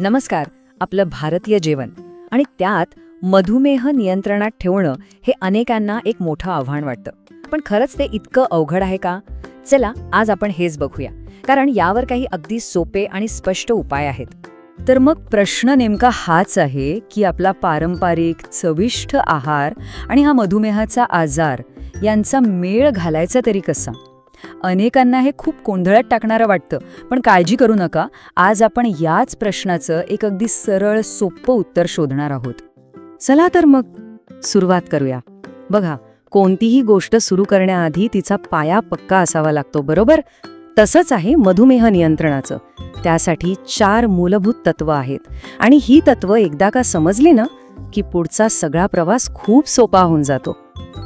नमस्कार आपलं भारतीय जेवण. आणि त्यात मधुमेह नियंत्रणात ठेवणं हे अनेकांना एक मोठं आव्हान वाटतं. पण खरंच ते इतकं अवघड आहे का? चला आज आपण हेच बघूया. कारण यावर काही अगदी सोपे आणि स्पष्ट उपाय आहेत. तर मग प्रश्न नेमका हाच आहे की आपला पारंपरिक चविष्ट आहार आणि हा मधुमेहाचा आजार यांचा मेळ घालायचा तरी कसा? अनेकांना हे खूप गोंधळात टाकणारं वाटतं. पण काळजी करू नका आज आपण याच प्रश्नाचं एक अगदी सरळ सोपं उत्तर शोधणार आहोत. चला तर मग सुरुवात करूया. बघा कोणतीही गोष्ट सुरू करण्याआधी तिचा पाया पक्का असावा लागतो बरोबर? तसंच आहे मधुमेह नियंत्रणाचं. त्यासाठी चार मूलभूत तत्व आहेत. आणि ही तत्व एकदा का समजली ना की पुढचा सगळा प्रवास खूप सोपा होऊन जातो.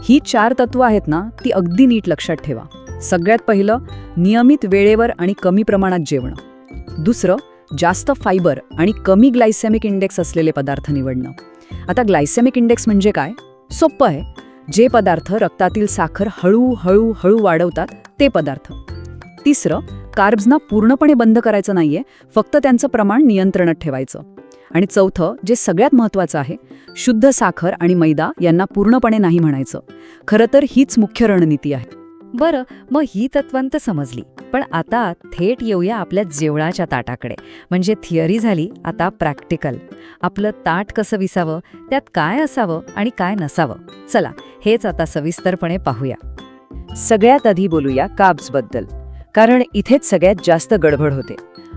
ही चार तत्व आहेत ना ती अगदी नीट लक्षात ठेवा. सगळ्यात पहिलं नियमित वेळेवर आणि कमी प्रमाणात जेवणं. दुसरं जास्त फायबर आणि कमी ग्लायसेमिक इंडेक्स असलेले पदार्थ निवडणं. आता ग्लायसेमिक इंडेक्स म्हणजे काय? सोपं आहे. जे पदार्थ रक्तातील साखर हळू हळू हळू वाढवतात ते पदार्थ. तिसरं कार्ब्सना पूर्णपणे बंद करायचं नाहीये फक्त त्यांचं प्रमाण नियंत्रणात ठेवायचं. आणि चौथं जे सगळ्यात महत्त्वाचं आहे शुद्ध साखर आणि मैदा यांना पूर्णपणे नाही म्हणायचं. खरं तर हीच मुख्य रणनीती आहे. बरं मग ही तत्वंत समजली. पण आता थेट येऊया आपल्या जेवणाच्या ताटाकडे. म्हणजे थिअरी झाली आता प्रॅक्टिकल. आपलं ताट कसं विसावं त्यात काय असावं आणि काय नसावं? चला हेच आता सविस्तरपणे पाहूया. सगळ्यात आधी बोलूया काब्सबद्दल कारण इथेच सगळ्यात जास्त गडबड होते.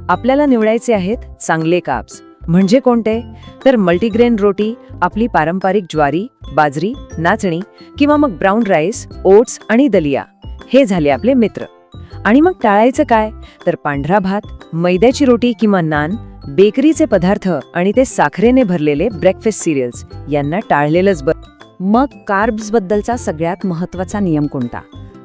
आपल्याला निवडायचे आहेत चांगले काब्स म्हणजे कोणते? तर मल्टीग्रेन रोटी आपली पारंपरिक ज्वारी बाजरी नाचणी किंवा मग ब्राऊन राईस ओट्स आणि दलिया. हे झाले आपले मित्र. आणि मग टाळायचं काय? तर पांढरा भात मैद्याची रोटी किंवा नान बेकरीचे पदार्थ आणि ते साखरेने भरलेले ब्रेकफास्ट सिरियल्स यांना टाळलेलंच बर मग कार्ब्स बद्दलचा सगळ्यात महत्त्वाचा नियम कोणता?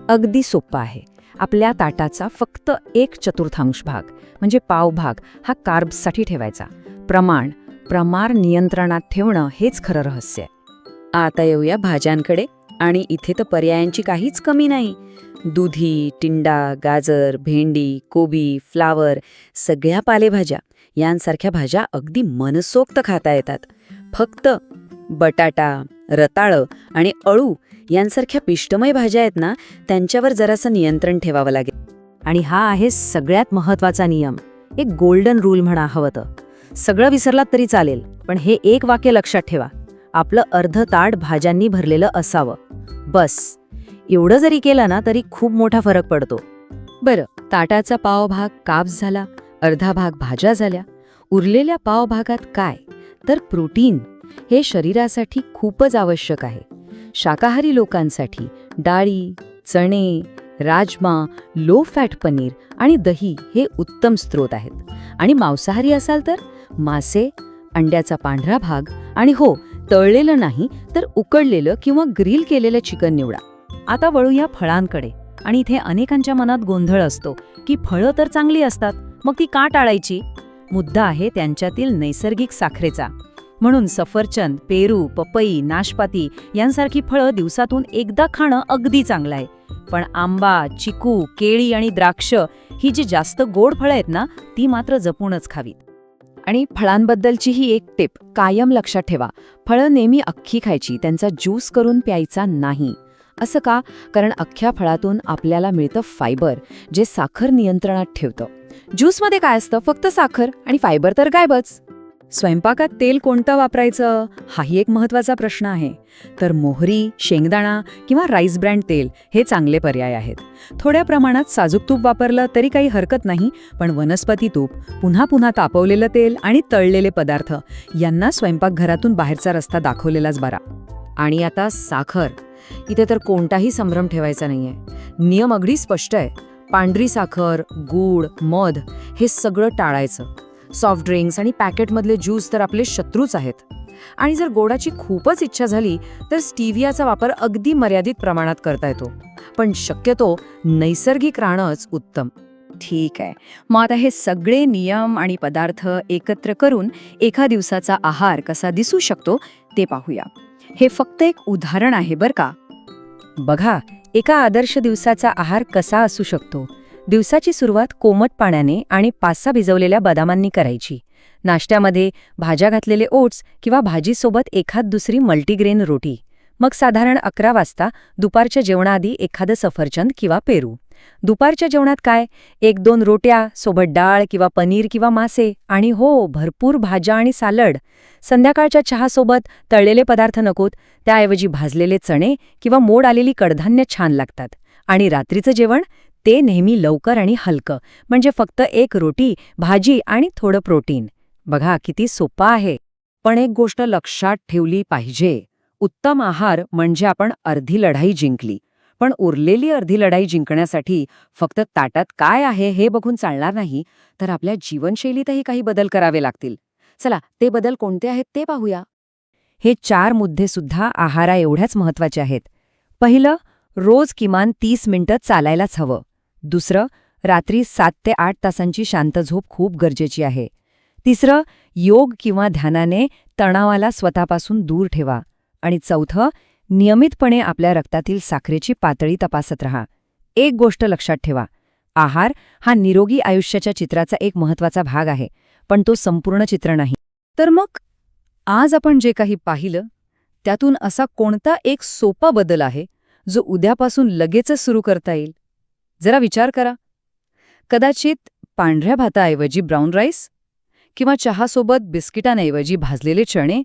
अगदी सोपा आहे. आपल्या ताटाचा फक्त एक चतुर्थांश भाग म्हणजे पाव भाग हा कार्ब्ससाठी ठेवायचा. प्रमाण प्रमाण नियंत्रणात ठेवणं हेच खरं रहस्य. आहे आता येऊया भाज्यांकडे. आणि इथे तर पर्यायांची काहीच कमी नाही. दुधी टिंडा गाजर भेंडी कोबी फ्लावर सगळ्या पालेभाज्या यांसारख्या भाज्या अगदी मनसोक्त खाता येतात. फक्त बटाटा रताळं आणि अळू यांसारख्या पिष्टमय भाज्या आहेत ना त्यांच्यावर जरासं नियंत्रण ठेवावं लागेल. आणि हा आहे सगळ्यात महत्त्वाचा नियम. एक गोल्डन रूल म्हणा हवं तर. सगळं विसरलात तरी चालेल पण हे एक वाक्य लक्षात ठेवा. आपलं अर्ध ताट भाज्यांनी भरलेलं असावं. बस. एवढं जरी केलं ना तरी खूप मोठा फरक पडतो. बरं ताटाचा पाव भाग काप्स झाला अर्धा भाग भाज्या झाल्या. उरलेल्या पाव भागात काय? तर प्रोटीन. हे शरीरासाठी खूपच आवश्यक आहे. शाकाहारी लोकांसाठी डाळी चणे राजमा लो फॅट पनीर आणि दही हे उत्तम स्रोत आहेत. आणि मांसाहारी असाल तर मासे अंड्याचा पांढरा भाग आणि हो तळलेलं नाही तर उकडलेलं किंवा ग्रिल केलेलं चिकन निवडा. आता वळूया फळांकडे. आणि इथे अनेकांच्या मनात गोंधळ असतो की फळं तर चांगली असतात मग ती का टाळायची? मुद्दा आहे त्यांच्यातील नैसर्गिक साखरेचा. म्हणून सफरचंद पेरू पपई नाशपाती यांसारखी फळं दिवसातून एकदा खाणं अगदी चांगलं आहे. पण आंबा चिकू केळी आणि द्राक्ष ही जी जास्त गोड फळं आहेत ना ती मात्र जपूनच खावीत. आणि फळांबद्दलचीही एक टिप कायम लक्षात ठेवा. फळं नेहमी अख्खी खायची त्यांचा ज्यूस करून प्यायचा नाही. असं का? कारण अख्ख्या फळातून आपल्याला मिळतं फायबर जे साखर नियंत्रणात ठेवतं. ज्यूसमध्ये काय असतं? फक्त साखर आणि फायबर तर गायबच. स्वयंपाकात तेल कोणतं वापरायचं? हाही एक महत्त्वाचा प्रश्न आहे. तर मोहरी शेंगदाणा किंवा राईस ब्रँड तेल हे चांगले पर्याय आहेत. थोड्या प्रमाणात साजूक तूप वापरलं तरी काही हरकत नाही पण वनस्पती तूप पुन्हा पुन्हा तापवलेलं तेल आणि तळलेले पदार्थ यांना स्वयंपाकघरातून बाहेरचा रस्ता दाखवलेलाच बरा. आणि आता साखर. इथे तर कोणताही संभ्रम ठेवायचा नाहीये. नियम अगदी स्पष्ट आहे. पांढरी साखर गूळ मध हे सगळं टाळायचं. सॉफ्ट ड्रिंक्स आणि पॅकेटमधले ज्यूस तर आपले शत्रूच आहेत. आणि जर गोडाची खूपच इच्छा झाली तर स्टीवियाचा वापर अगदी मर्यादित प्रमाणात करता येतो. पण शक्यतो नैसर्गिक राहणंच उत्तम. ठीक आहे. मग आता हे सगळे नियम आणि पदार्थ एकत्र करून एका दिवसाचा आहार कसा दिसू शकतो ते पाहूया. हे फक्त एक उदाहरण आहे बरं का? बघा एका आदर्श दिवसाचा आहार कसा असू शकतो? दिवसाची सुरुवात कोमट पाण्याने आणि पासा भिजवलेल्या बदामांनी करायची. नाश्त्यामध्ये भाज्या घातलेले ओट्स किंवा भाजीसोबत एखाद दुसरी मल्टीग्रेन रोटी. मग साधारण अकरा वाजता दुपारच्या जेवणाआधी एखादं सफरचंद किंवा पेरू. दुपारच्या जेवणात काय? एक दोन रोट्या सोबत डाळ किंवा पनीर किंवा मासे आणि हो भरपूर भाज्या आणि सालड. संध्याकाळच्या चहासोबत तळलेले पदार्थ नकोत त्याऐवजी भाजलेले चणे किंवा मोड आलेली कडधान्य छान लागतात. आणि रात्रीचं जेवण? ते नेहमी लवकर आणि हलकं म्हणजे फक्त एक रोटी भाजी आणि थोडं प्रोटीन. बघा किती सोपं आहे. पण एक गोष्ट लक्षात ठेवली पाहिजे. उत्तम आहार म्हणजे आपण अर्धी लढाई जिंकली. पण उरलेली अर्धी लढाई जिंकण्यासाठी फक्त ताटात काय आहे हे बघून चालणार नाही तर आपल्या जीवनशैलीतही काही बदल करावे लागतील. चला ते बदल कोणते आहेत ते पाहूया. हे चार मुद्दे सुद्धा आहारा एवढ्याच महत्त्वाचे आहेत. पहिलं रोज किमान तीस मिनिटं चालायलाच हवं. दुसरं रात्री सात ते आठ तासांची शांत झोप खूप गरजेची आहे. तिसरं योग किंवा ध्यानाने तणावाला स्वतःपासून दूर ठेवा. आणि चौथं नियमितपणे आपल्या रक्तातील साखरेची पातळी तपासत रहा. एक गोष्ट लक्षात ठेवा. आहार हा निरोगी आयुष्याच्या चित्राचा एक महत्त्वाचा भाग आहे पण तो संपूर्ण चित्र नाही. तर मग आज आपण जे काही पाहिलं त्यातून असा कोणता एक सोपा बदल आहे जो उद्यापासून लगेचच सुरू करता येईल? जरा विचार करा. कदाचित पांढऱ्या भाताऐवजी ब्राऊन राईस किंवा चहासोबत बिस्किटांऐवजी भाजलेले चणे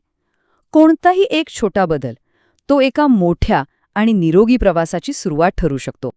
कोणताही एक छोटा बदल तो एका मोठ्या आणि निरोगी प्रवासाची सुरुवात ठरू शकतो.